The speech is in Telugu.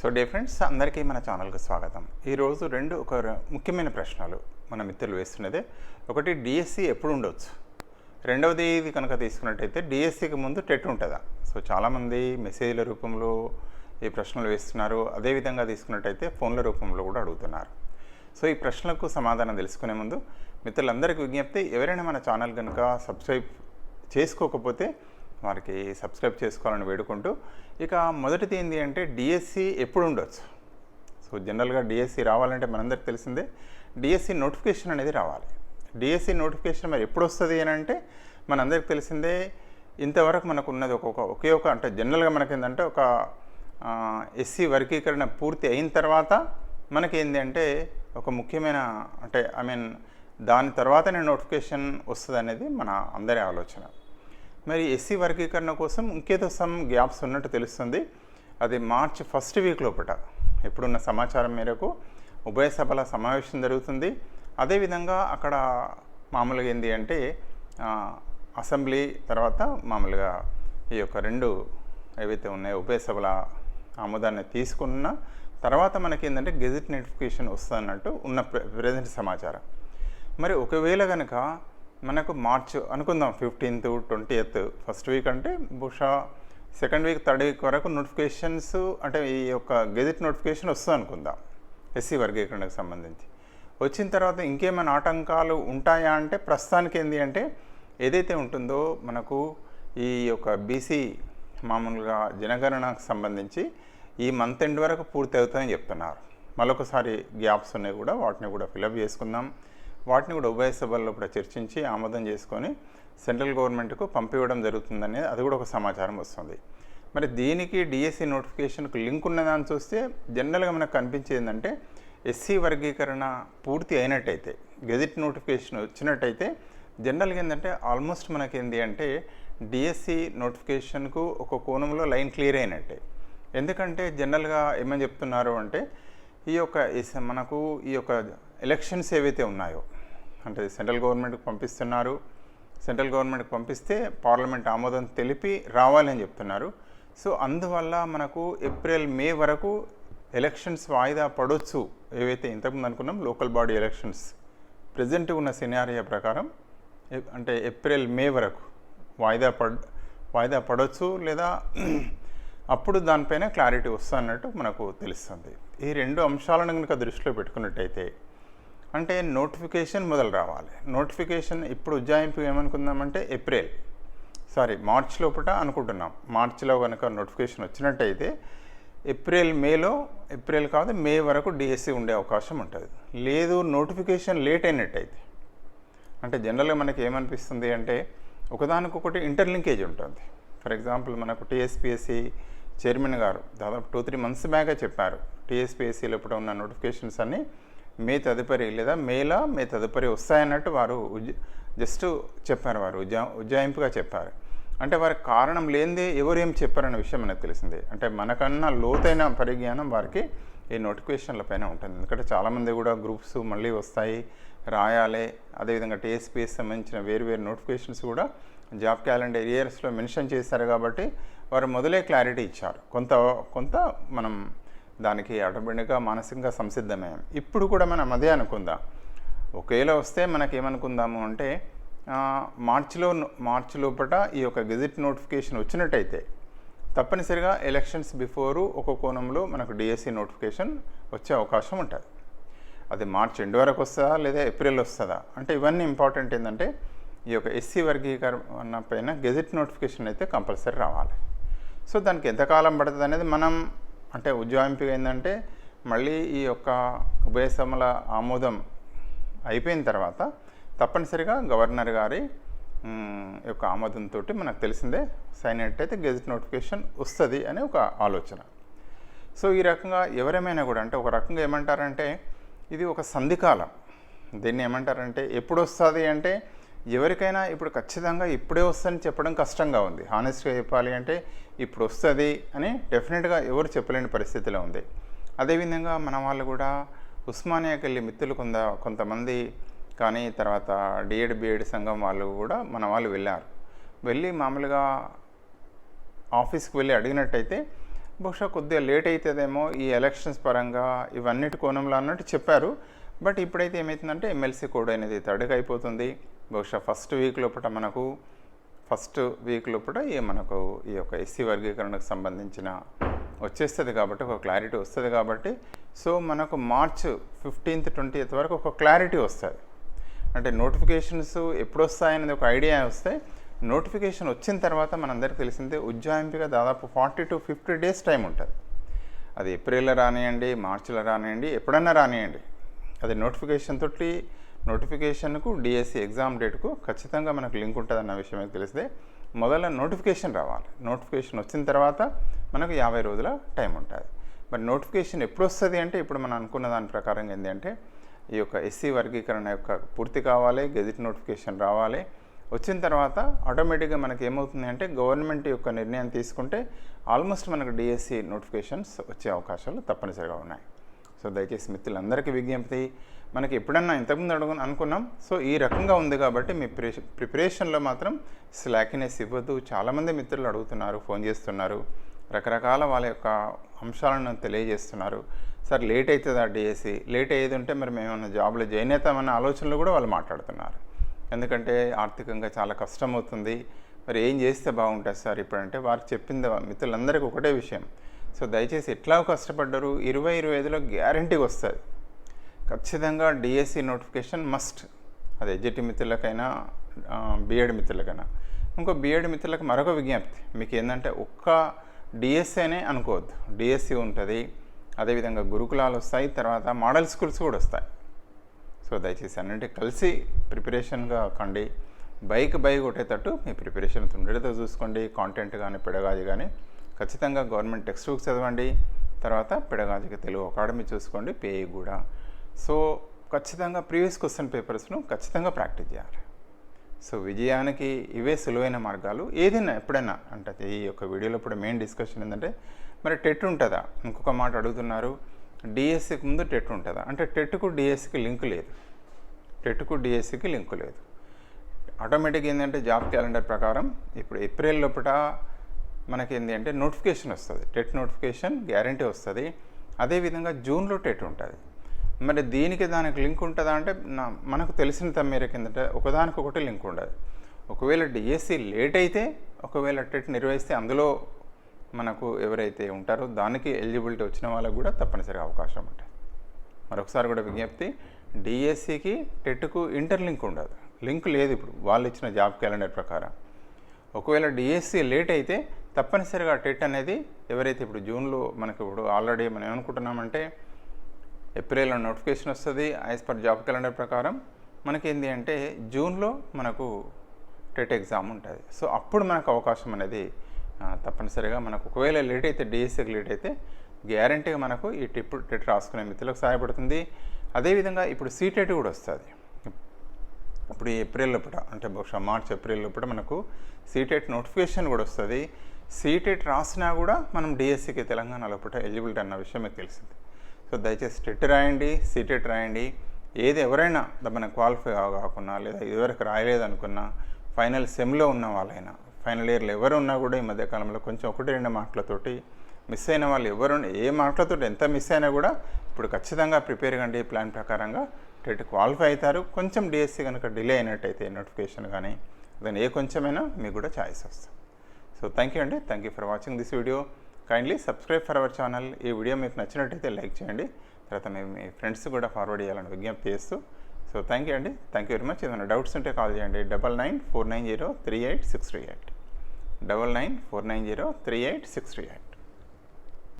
సో డే ఫ్రెండ్స్ అందరికీ మన ఛానల్కి స్వాగతం. ఈరోజు రెండు ఒక ముఖ్యమైన ప్రశ్నలు మన మిత్రులు వేస్తున్నదే. ఒకటి డిఎస్సి ఎప్పుడు ఉండొచ్చు? రెండవది ఇది కనుక తీసుకున్నట్టయితే డిఎస్సికి ముందు టెట్ ఉంటుందా? సో చాలామంది మెసేజ్ల రూపంలో ఈ ప్రశ్నలు వేస్తున్నారు. అదేవిధంగా తీసుకున్నట్టయితే ఫోన్ల రూపంలో కూడా అడుగుతున్నారు. సో ఈ ప్రశ్నలకు సమాధానం తెలుసుకునే ముందు మిత్రులందరికీ విజ్ఞప్తి ఎవరైనా మన ఛానల్ కనుక సబ్స్క్రైబ్ చేసుకోకపోతే వారికి సబ్స్క్రైబ్ చేసుకోవాలని వేడుకుంటూ ఇక మొదటిది ఏంటి అంటే డిఎస్సి ఎప్పుడు ఉండొచ్చు? సో జనరల్గా డిఎస్సి రావాలంటే మనందరికి తెలిసిందే డిఎస్సి నోటిఫికేషన్ అనేది రావాలి. డిఎస్సి నోటిఫికేషన్ మరి ఎప్పుడు వస్తుంది అని అంటే మనందరికి తెలిసిందే ఇంతవరకు మనకు ఉన్నది ఒక్కొక్క ఒకే ఒక అంటే జనరల్గా మనకి ఏంటంటే ఒక ఎస్సీ వర్గీకరణ పూర్తి అయిన తర్వాత మనకేంది అంటే ఒక ముఖ్యమైన అంటే ఐ మీన్ దాని తర్వాతనే నోటిఫికేషన్ వస్తుంది అనేది మన అందరి ఆలోచన. మరి ఎస్సీ వర్గీకరణ కోసం ఇంకేదో సమ్ గ్యాప్స్ ఉన్నట్టు తెలుస్తుంది. అది మార్చ్ ఫస్ట్ వీక్ లోపట ఇప్పుడున్న సమాచారం మేరకు ఉభయ సభల సమావేశం జరుగుతుంది. అదేవిధంగా అక్కడ మామూలుగా ఏంటి అంటే అసెంబ్లీ తర్వాత మామూలుగా ఈ యొక్క రెండు ఏవైతే ఉన్నాయో ఉభయ సభల ఆమోదాన్ని తీసుకున్న తర్వాత మనకి ఏంటంటే గెజిట్ నోటిఫికేషన్ వస్తుందన్నట్టు ఉన్న ప్రజెంట్ సమాచారం. మరి ఒకవేళ కనుక మనకు మార్చ్ అనుకుందాం ఫిఫ్టీన్త్ ట్వంటీయత్ ఫస్ట్ వీక్ అంటే బహుశా సెకండ్ వీక్ థర్డ్ వీక్ వరకు నోటిఫికేషన్స్ అంటే ఈ యొక్క గెజిట్ నోటిఫికేషన్ వస్తుంది అనుకుందాం ఎస్సీ వర్గీకరణకు సంబంధించి. వచ్చిన తర్వాత ఇంకేమైనా ఆటంకాలు ఉంటాయా అంటే ప్రస్తుతానికి ఏంటి అంటే ఏదైతే ఉంటుందో మనకు ఈ యొక్క బీసీ మామూలుగా జనగణనకు సంబంధించి ఈ మంత్ ఎండ్ వరకు పూర్తి అవుతుందని చెప్తున్నారు. మరొకసారి గ్యాప్స్ ఉన్నాయి కూడా వాటిని కూడా ఫిలప్ చేసుకుందాం. వాటిని కూడా ఉభయ సభల్లో కూడా చర్చించి ఆమోదం చేసుకొని సెంట్రల్ గవర్నమెంట్కు పంపివ్వడం జరుగుతుందనేది అది కూడా ఒక సమాచారం వస్తుంది. మరి దీనికి డిఎస్సి నోటిఫికేషన్కు లింక్ ఉన్నదాన్ని చూస్తే జనరల్గా మనకు కనిపించేది ఏంటంటే ఎస్సీ వర్గీకరణ పూర్తి అయినట్టయితే గెజిట్ నోటిఫికేషన్ వచ్చినట్టయితే జనరల్గా ఏంటంటే ఆల్మోస్ట్ మనకేంది అంటే డిఎస్సి నోటిఫికేషన్కు ఒక కోణంలో లైన్ క్లియర్ అయినట్టే. ఎందుకంటే జనరల్గా ఏమని చెప్తున్నారు అంటే ఈ యొక్క మనకు ఈ యొక్క ఎలక్షన్స్ ఏవైతే ఉన్నాయో అంటే సెంట్రల్ గవర్నమెంట్కి పంపిస్తున్నారు సెంట్రల్ గవర్నమెంట్కి పంపిస్తే పార్లమెంట్ ఆమోదం తెలిపి రావాలని చెప్తున్నారు. సో అందువల్ల మనకు ఏప్రిల్ మే వరకు ఎలక్షన్స్ వాయిదా పడవచ్చు ఏవైతే ఇంతకుముందు అనుకున్నాం లోకల్ బాడీ ఎలక్షన్స్ ప్రజెంట్ ఉన్న సినారియా ప్రకారం అంటే ఏప్రిల్ మే వరకు వాయిదా పడ్ వాయిదా పడవచ్చు లేదా అప్పుడు దానిపైన క్లారిటీ వస్తున్నట్టు మనకు తెలుస్తుంది. ఈ రెండు అంశాలను కనుక దృష్టిలో పెట్టుకున్నట్టయితే అంటే నోటిఫికేషన్ మొదలు రావాలి. నోటిఫికేషన్ ఇప్పుడు ఉజ్జాయింపు ఏమనుకుందామంటే ఏప్రిల్ సారీ మార్చ్ లోపల అనుకుంటున్నాం. మార్చిలో కనుక నోటిఫికేషన్ వచ్చినట్టయితే ఏప్రిల్ మేలో ఏప్రిల్ కాదు మే వరకు డిఎస్సి ఉండే అవకాశం ఉంటుంది. లేదు నోటిఫికేషన్ లేట్ అయినట్టయితే అంటే జనరల్గా మనకి ఏమనిపిస్తుంది అంటే ఒకదానికొకటి ఇంటర్లింకేజ్ ఉంటుంది. ఫర్ ఎగ్జాంపుల్ మనకు టీఎస్పిఎస్సి చైర్మన్ గారు దాదాపు టూ త్రీ మంత్స్ బ్యాగే చెప్పారు. టీఎస్పీఎస్సీలో ఇప్పుడు ఉన్న నోటిఫికేషన్స్ అన్నీ మే తదుపరి లేదా మేలా మే తదుపరి వస్తాయన్నట్టు వారు జస్ట్ చెప్పారు వారు ఉజ్జా ఉజ్జాయింపుగా చెప్పారు. అంటే వారికి కారణం లేనిదే ఎవరు ఏం చెప్పారన్న విషయం మనకు తెలిసిందే. అంటే మనకన్నా లోతైన పరిజ్ఞానం వారికి ఈ నోటిఫికేషన్ల పైన ఉంటుంది. ఎందుకంటే చాలామంది కూడా గ్రూప్స్ మళ్ళీ వస్తాయి రాయాలి. అదేవిధంగా టీఎస్పీఎస్ సంబంధించిన వేరు వేరు నోటిఫికేషన్స్ కూడా జాబ్ క్యాలెండర్ ఇయర్స్లో మెన్షన్ చేశారు కాబట్టి వారు మొదలే క్లారిటీ ఇచ్చారు. కొంత కొంత మనం దానికి ఆటోమేటిక్గా మానసికంగా సంసిద్ధమయ్యాం. ఇప్పుడు కూడా మనం అదే అనుకుందాం. ఒకవేళ వస్తే మనకి ఏమనుకుందాము అంటే మార్చిలో మార్చి లోపల ఈ యొక్క గెజిట్ నోటిఫికేషన్ వచ్చినట్టయితే తప్పనిసరిగా ఎలక్షన్స్ బిఫోరు ఒక కోణంలో మనకు డిఎస్సి నోటిఫికేషన్ వచ్చే అవకాశం ఉంటుంది. అది మార్చ్ ఎండ్ వరకు వస్తుందా లేదా ఏప్రిల్ వస్తుందా? అంటే ఇవన్నీ ఇంపార్టెంట్ ఏంటంటే ఈ యొక్క ఎస్సీ వర్గీకరణ పైన గెజిట్ నోటిఫికేషన్ అయితే కంపల్సరీ రావాలి. సో దానికి ఎంతకాలం పడుతుంది అనేది మనం అంటే ఉజ్జాయింపు ఏంటంటే మళ్ళీ ఈ యొక్క ఉభయ సభల ఆమోదం అయిపోయిన తర్వాత తప్పనిసరిగా గవర్నర్ గారి యొక్క ఆమోదంతో మనకు తెలిసిందే సైన్ అయితే గెజిట్ నోటిఫికేషన్ వస్తుంది అనే ఒక ఆలోచన. సో ఈ రకంగా ఎవరేమైనా కూడా అంటే ఒక రకంగా ఏమంటారంటే ఇది ఒక సంధికాలం. దీన్ని ఏమంటారంటే ఎప్పుడు వస్తుంది అంటే ఎవరికైనా ఇప్పుడు ఖచ్చితంగా ఇప్పుడే వస్తుందని చెప్పడం కష్టంగా ఉంది. హానెస్ట్గా చెప్పాలి అంటే ఇప్పుడు వస్తుంది అని డెఫినెట్గా ఎవరు చెప్పలేని పరిస్థితిలో ఉంది. అదేవిధంగా మన వాళ్ళు కూడా ఉస్మానియాకి వెళ్ళి మిత్రులు కొంత కొంతమంది కానీ తర్వాత డిఎడ్ బిఎడ్ సంఘం వాళ్ళు కూడా మన వాళ్ళు వెళ్ళారు. వెళ్ళి మామూలుగా ఆఫీస్కి వెళ్ళి అడిగినట్టయితే బహుశా కొద్దిగా లేట్ అవుతుందేమో ఈ ఎలక్షన్స్ పరంగా ఇవన్నిటి కోణంలో అన్నట్టు చెప్పారు. బట్ ఇప్పుడైతే ఏమవుతుందంటే ఎమ్మెల్సీ కోడ్ అనేది తడుగైపోతుంది బహుశా ఫస్ట్ వీక్ లోపల మనకు ఫస్ట్ వీక్ లోపల ఈ మనకు ఈ యొక్క ఎస్సీ వర్గీకరణకు సంబంధించిన వచ్చేస్తుంది కాబట్టి ఒక క్లారిటీ వస్తుంది కాబట్టి సో మనకు మార్చ్ ఫిఫ్టీన్త్ ట్వంటీత్ వరకు ఒక క్లారిటీ వస్తుంది. అంటే నోటిఫికేషన్స్ ఎప్పుడు వస్తాయనేది ఒక ఐడియా వస్తే నోటిఫికేషన్ వచ్చిన తర్వాత మనందరికీ తెలిసిందే ఉజ్జాయింపుగా దాదాపు forty to fifty days time ఉంటుంది. అది ఏప్రిల్లో రానియండి మార్చిలో రానియండి ఎప్పుడన్నా రానియండి. అది నోటిఫికేషన్ తోటి నోటిఫికేషన్కు డిఎస్సి ఎగ్జామ్ డేట్కు ఖచ్చితంగా మనకు లింక్ ఉంటుందన్న విషయం మీకు తెలిస్తే మొదల నోటిఫికేషన్ రావాలి. నోటిఫికేషన్ వచ్చిన తర్వాత మనకు యాభై రోజుల టైం ఉంటుంది. మరి నోటిఫికేషన్ ఎప్పుడు వస్తుంది అంటే ఇప్పుడు మనం అనుకున్న దాని ప్రకారం ఏంటంటే ఈ యొక్క ఎస్సీ వర్గీకరణ యొక్క పూర్తి కావాలి గెజిట్ నోటిఫికేషన్ రావాలి. వచ్చిన తర్వాత ఆటోమేటిక్గా మనకి ఏమవుతుంది అంటే గవర్నమెంట్ యొక్క నిర్ణయం తీసుకుంటే ఆల్మోస్ట్ మనకు డిఎస్సి నోటిఫికేషన్స్ వచ్చే అవకాశాలు తప్పనిసరిగా ఉన్నాయి. సో దయచేసి మిత్రులందరికీ విజ్ఞప్తి. మనకి ఎప్పుడన్నా ఇంతకుముందు అడుగు అనుకున్నాం. సో ఈ రకంగా ఉంది కాబట్టి మీ ప్రిపరేషన్ ప్రిపరేషన్లో మాత్రం స్లాకినెస్ ఇవ్వద్దు. చాలామంది మిత్రులు అడుగుతున్నారు ఫోన్ చేస్తున్నారు. రకరకాల వాళ్ళ యొక్క అంశాలను తెలియజేస్తున్నారు. సార్ లేట్ అవుతుందా డిఎస్సి? లేట్ అయ్యేది ఉంటే మరి మేము జాబ్లో జాయిన్ అవుతామన్న ఆలోచనలు కూడా వాళ్ళు మాట్లాడుతున్నారు. ఎందుకంటే ఆర్థికంగా చాలా కష్టం అవుతుంది మరి ఏం చేస్తే బాగుంటుంది సార్ ఇప్పుడంటే వారు చెప్పింది మిత్రులందరికీ ఒకటే విషయం. సో దయచేసి ఎట్లా కష్టపడ్డారు. ఇరవై ఇరవై ఐదులో గ్యారంటీగా వస్తుంది. ఖచ్చితంగా డిఎస్సి నోటిఫికేషన్ మస్ట్ అది ఎడ్జిటి మిత్రులకైనా బీఎడ్ మిత్రులకైనా. ఇంకో బీఎడ్ మిత్రులకు మరొక విజ్ఞప్తి. మీకు ఏంటంటే ఒక్క డిఎస్సీనే అనుకోవద్దు. డిఎస్సి ఉంటుంది. అదేవిధంగా గురుకులాలు వస్తాయి. తర్వాత మోడల్ స్కూల్స్ కూడా వస్తాయి. సో దయచేసి అన్నింటి కలిసి ప్రిపరేషన్గా కండి. బైక్ బైక్ కొట్టేటట్టు మీ ప్రిపరేషన్ ఉండేదో చూసుకోండి. కాంటెంట్ కానీ పెడగాజీ కానీ ఖచ్చితంగా గవర్నమెంట్ టెక్స్ట్ బుక్స్ చదవండి. తర్వాత పెడగాజికి తెలుగు అకాడమీ చూసుకోండి. పేయి కూడా. సో ఖచ్చితంగా ప్రీవియస్ క్వశ్చన్ పేపర్స్ను ఖచ్చితంగా ప్రాక్టీస్ చేయాలి. సో విజయానికి ఇవే సులువైన మార్గాలు. ఏదైనా ఎప్పుడైనా అంటే ఈ యొక్క వీడియోలో ఇప్పుడు మెయిన్ డిస్కషన్ ఏంటంటే మరి టెట్ ఉంటుందా? ఇంకొక మాట అడుగుతున్నారు. డిఎస్సికి ముందు టెట్ ఉంటుందా? అంటే టెట్కు డిఎస్సికి లింక్ లేదు. టెట్కు డిఎస్సికి లింక్ లేదు. ఆటోమేటిక్ ఏంటంటే జాబ్ క్యాలెండర్ ప్రకారం ఇప్పుడు ఏప్రిల్ లోపల మనకి ఏంటి అంటే నోటిఫికేషన్ వస్తుంది. టెట్ నోటిఫికేషన్ గ్యారంటీ వస్తుంది. అదేవిధంగా జూన్లో టెట్ ఉంటుంది. మరి దీనికి దానికి లింక్ ఉంటుందా అంటే నా మనకు తెలిసిన మేరకు కిందట ఒకదానికొకటి లింక్ ఉండదు. ఒకవేళ డిఎస్సి లేట్ అయితే ఒకవేళ టెట్ నిర్వహిస్తే అందులో మనకు ఎవరైతే ఉంటారో దానికి ఎలిజిబిలిటీ వచ్చిన వాళ్ళకు కూడా తప్పనిసరిగా అవకాశం ఉంటుంది. మరొకసారి కూడా విజ్ఞప్తి డిఎస్సికి టెట్కు ఇంటర్లింక్ ఉండదు. లింక్ లేదు ఇప్పుడు వాళ్ళు ఇచ్చిన జాబ్ క్యాలెండర్ ప్రకారం. ఒకవేళ డిఎస్సి లేట్ అయితే తప్పనిసరిగా టెట్ అనేది ఎవరైతే ఇప్పుడు జూన్లో మనకి ఇప్పుడు ఆల్రెడీ మనం ఏమనుకుంటున్నామంటే ఏప్రిల్లో నోటిఫికేషన్ వస్తుంది యాజ్ పర్ జాబ్ క్యాలెండర్ ప్రకారం. మనకి ఏంటి అంటే జూన్లో మనకు టెట్ ఎగ్జామ్ ఉంటుంది. సో అప్పుడు మనకు అవకాశం అనేది తప్పనిసరిగా మనకు ఒకవేళ లేట్ అయితే డిఎస్సికి లేట్ అయితే గ్యారంటీగా మనకు ఈ టిప్ టెట్ రాసుకునే మిత్రులకు సహాయపడుతుంది. అదేవిధంగా ఇప్పుడు సీటెట్ కూడా వస్తుంది. ఇప్పుడు ఏప్రిల్ లోపల అంటే బహుశా మార్చ్ ఏప్రిల్ లోపల మనకు సీటెట్ నోటిఫికేషన్ కూడా వస్తుంది. సీటెట్ రాసినా కూడా మనం డిఎస్సికి తెలంగాణ లోపల ఎలిజిబిలిటీ అన్న విషయం మీకు తెలిసింది. సో దయచేసి టెట్ రాయండి సీటెట్ రాయండి. ఏది ఎవరైనా మన క్వాలిఫై కాకుండా లేదా ఇదివరకు రాయలేదనుకున్నా ఫైనల్ సెమ్లో ఉన్న వాళ్ళైనా ఫైనల్ ఇయర్లో ఎవరు ఉన్నా కూడా ఈ మధ్యకాలంలో కొంచెం ఒకటి రెండు మాటలతోటి మిస్ అయిన వాళ్ళు ఎవరు ఏ మాటలతో ఎంత మిస్ అయినా కూడా ఇప్పుడు ఖచ్చితంగా ప్రిపేర్ కండి ప్లాన్ ప్రకారంగా. టెట్ క్వాలిఫై అవుతారు. కొంచెం డిఎస్సి కనుక డిలే అయినట్టయితే నోటిఫికేషన్ కానీ దాని ఏ కొంచెమైనా మీకు కూడా ఛాయిస్ వస్తుంది. సో థ్యాంక్ యూ అండి. Thank you for watching this video. Kindly subscribe for our channel ఈ వీడియో మీకు నచ్చినట్టయితే లైక్ చేయండి. తర్వాత మేము మీ ఫ్రెండ్స్ కూడా ఫార్వర్డ్ చేయాలని విజ్ఞప్తి చేస్తూ సో థ్యాంక్ యూ అండి. థ్యాంక్ యూ వెరీ మచ్ ఏదైనా డౌట్స్ ఉంటే కాల్ చేయండి. Double nine four nine zero three eight six three eight double nine four nine zero three eight six three eight